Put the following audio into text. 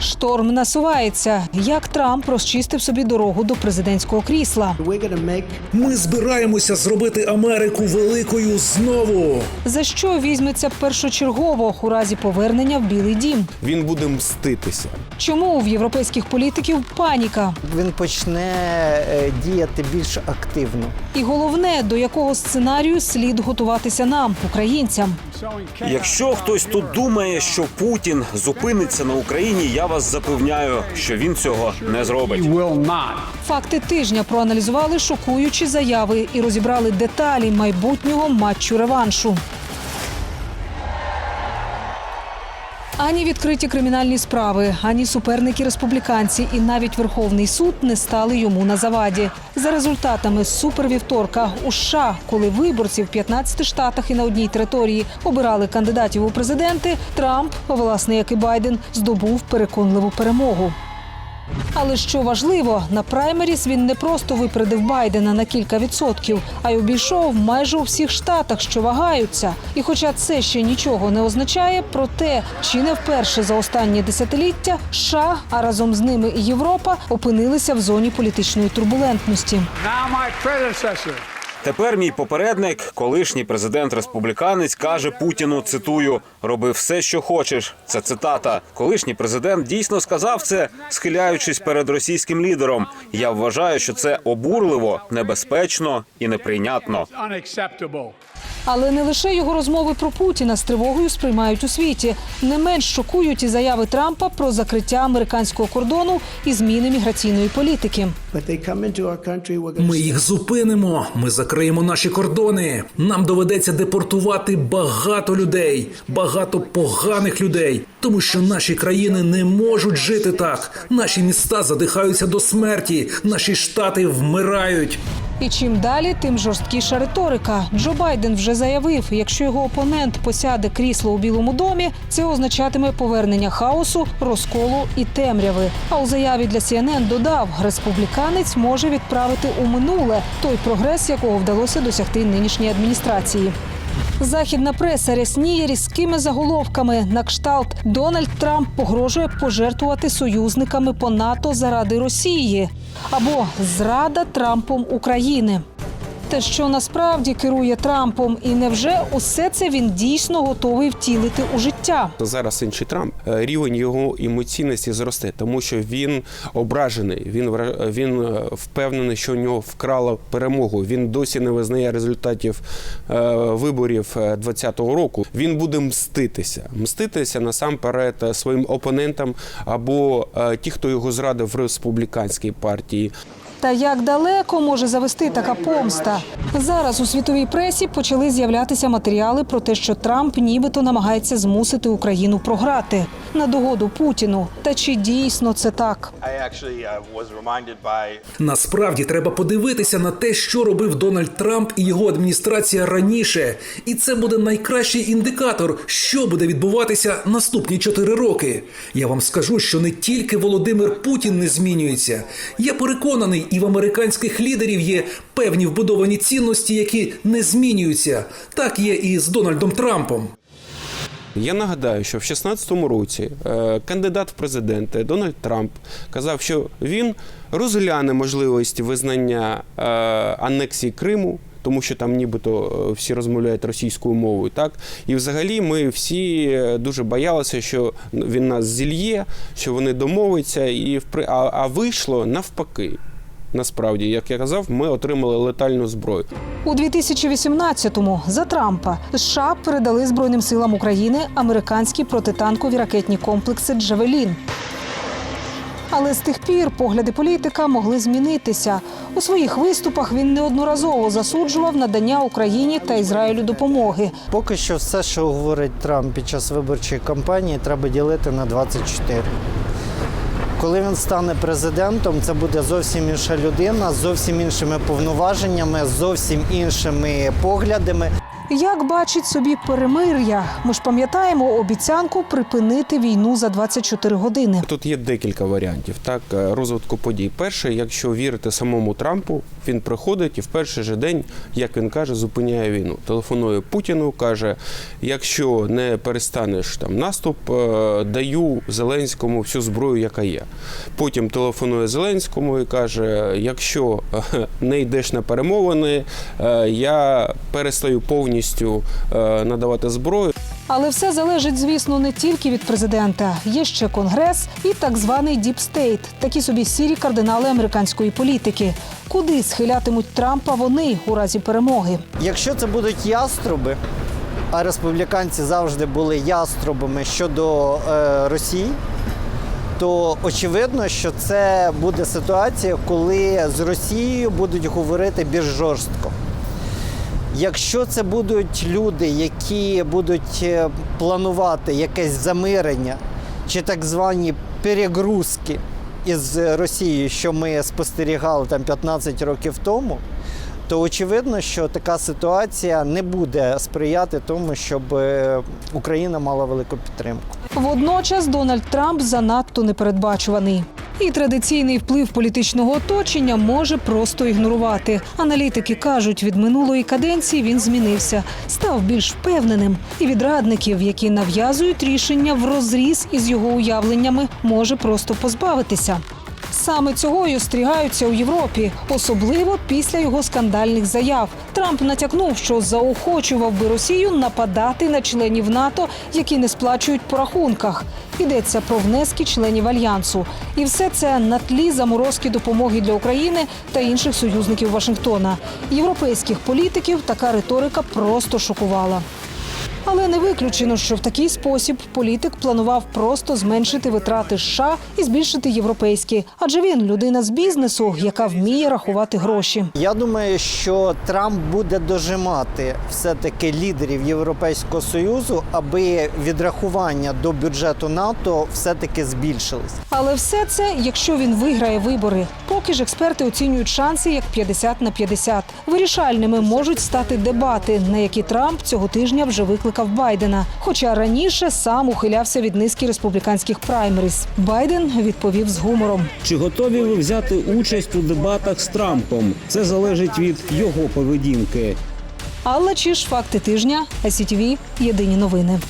Шторм насувається. Як Трамп розчистив собі дорогу до президентського крісла? Ми збираємося зробити Америку великою знову. За що візьметься першочергово у разі повернення в Білий Дім? Він буде мститися. Чому в європейських політиків паніка? Він почне е, діяти більш активно. І головне, до якого сценарію слід готуватися нам, українцям? Якщо хтось тут думає, що Путін зупиниться на Україні, я вас запевняю, що він цього не зробить. Факти тижня проаналізували шокуючі заяви і розібрали деталі майбутнього матчу реваншу. Ані відкриті кримінальні справи, ані суперники республіканці, і навіть Верховний суд не стали йому на заваді. За результатами супервівторка у США, коли виборці в 15 штатах і на одній території обирали кандидатів у президенти, Трамп, власне як і Байден, здобув переконливу перемогу. Але що важливо, на праймеріс він не просто випередив Байдена на кілька відсотків, а й обійшов майже у всіх штатах, що вагаються. І хоча це ще нічого не означає, проте чи не вперше за останні десятиліття США, а разом з ними і Європа опинилися в зоні політичної турбулентності. Тепер мій попередник, колишній президент республіканець, каже Путіну: цитую: роби все, що хочеш. Це цитата. Колишній президент дійсно сказав це, схиляючись перед російським лідером. Я вважаю, що це обурливо, небезпечно і неприйнятно. Але не лише його розмови про Путіна з тривогою сприймають у світі. Не менш шокують і заяви Трампа про закриття американського кордону і зміни міграційної політики. Ми їх зупинимо. Ми закриємо наші кордони. Нам доведеться депортувати багато людей, багато поганих людей, тому що наші країни не можуть жити так. Наші міста задихаються до смерті, наші штати вмирають. І чим далі, тим жорсткіша риторика. Джо Байден вже заявив, якщо його опонент посяде крісло у Білому домі, це означатиме повернення хаосу, розколу і темряви. А у заяві для CNN додав, республіканець може відправити у минуле той прогрес, якого вдалося досягти нинішній адміністрації. Західна преса рясніє різкими заголовками на кшталт Дональд Трамп погрожує пожертвувати союзниками по НАТО заради Росії або зрада Трампом України. Те, що насправді керує Трампом, і невже усе це він дійсно готовий втілити у життя? Зараз інший Трамп е, рівень його емоційності зросте, тому що він ображений. Він він е, впевнений, що у нього вкрала перемогу. Він досі не визнає результатів е, виборів 2020 року. Він буде мститися, мститися насамперед своїм опонентам або ті, хто його зрадив в республіканській партії. Та як далеко може завести така помста? Зараз у світовій пресі почали з'являтися матеріали про те, що Трамп нібито намагається змусити Україну програти на догоду Путіну. Та чи дійсно це так? Uh, Насправді треба подивитися на те, що робив Дональд Трамп і його адміністрація раніше, і це буде найкращий індикатор, що буде відбуватися наступні чотири роки. Я вам скажу, що не тільки Володимир Путін не змінюється. Я переконаний, і в американських лідерів є певні вбудовані цінності, які не змінюються. Так є і з Дональдом Трампом. Я нагадаю, що в 2016 році е, кандидат в президенти Дональд Трамп казав, що він розгляне можливість визнання е, анексії Криму. Тому що там нібито е, всі розмовляють російською мовою, так і взагалі ми всі дуже боялися, що він нас зільє, що вони домовляться, і а, а вийшло навпаки. Насправді, як я казав, ми отримали летальну зброю. У 2018-му за Трампа США передали Збройним силам України американські протитанкові ракетні комплекси Джавелін. Але з тих пір погляди політика могли змінитися. У своїх виступах він неодноразово засуджував надання Україні та Ізраїлю допомоги. Поки що все, що говорить Трамп під час виборчої кампанії, треба ділити на 24. Коли він стане президентом, це буде зовсім інша людина з зовсім іншими повноваженнями, з зовсім іншими поглядами. Як бачить собі перемир'я? Ми ж пам'ятаємо обіцянку припинити війну за 24 години. Тут є декілька варіантів так е, розвитку подій. Перший, якщо вірити самому Трампу, він приходить і в перший же день, як він каже, зупиняє війну. Телефонує Путіну, каже: якщо не перестанеш там наступ, е, даю Зеленському всю зброю, яка є. Потім телефонує Зеленському і каже: якщо е, не йдеш на перемовини, я перестаю повністю е, надавати зброю. Але все залежить, звісно, не тільки від президента. Є ще конгрес і так званий Діп Стейт, такі собі сірі кардинали американської політики. Куди схилятимуть Трампа вони у разі перемоги? Якщо це будуть яструби, а республіканці завжди були яструбами щодо е, Росії, то очевидно, що це буде ситуація, коли з Росією будуть говорити більш жорстко. Якщо це будуть люди, які будуть е, планувати якесь замирення чи так звані перегрузки із Росією, що ми спостерігали там 15 років тому, то очевидно, що така ситуація не буде сприяти тому, щоб е, Україна мала велику підтримку. Водночас Дональд Трамп занадто непередбачуваний. І традиційний вплив політичного оточення може просто ігнорувати. Аналітики кажуть, від минулої каденції він змінився, став більш впевненим. І від радників, які нав'язують рішення в розріз із його уявленнями, може просто позбавитися. Саме цього й остерігаються у Європі, особливо після його скандальних заяв. Трамп натякнув, що заохочував би Росію нападати на членів НАТО, які не сплачують по рахунках. Йдеться про внески членів альянсу, і все це на тлі заморозки допомоги для України та інших союзників Вашингтона. Європейських політиків така риторика просто шокувала. Але не виключено, що в такий спосіб політик планував просто зменшити витрати США і збільшити європейські, адже він людина з бізнесу, яка вміє рахувати гроші. Я думаю, що Трамп буде дожимати все-таки лідерів Європейського Союзу, аби відрахування до бюджету НАТО все-таки збільшились. Але все це, якщо він виграє вибори. Поки ж експерти оцінюють шанси як 50 на 50. Вирішальними можуть стати дебати, на які Трамп цього тижня вже викликав Байдена. Хоча раніше сам ухилявся від низки республіканських праймериз. Байден відповів з гумором. Чи готові ви взяти участь у дебатах з Трампом? Це залежить від його поведінки. Алла ж факти тижня, СІТВ, єдині новини.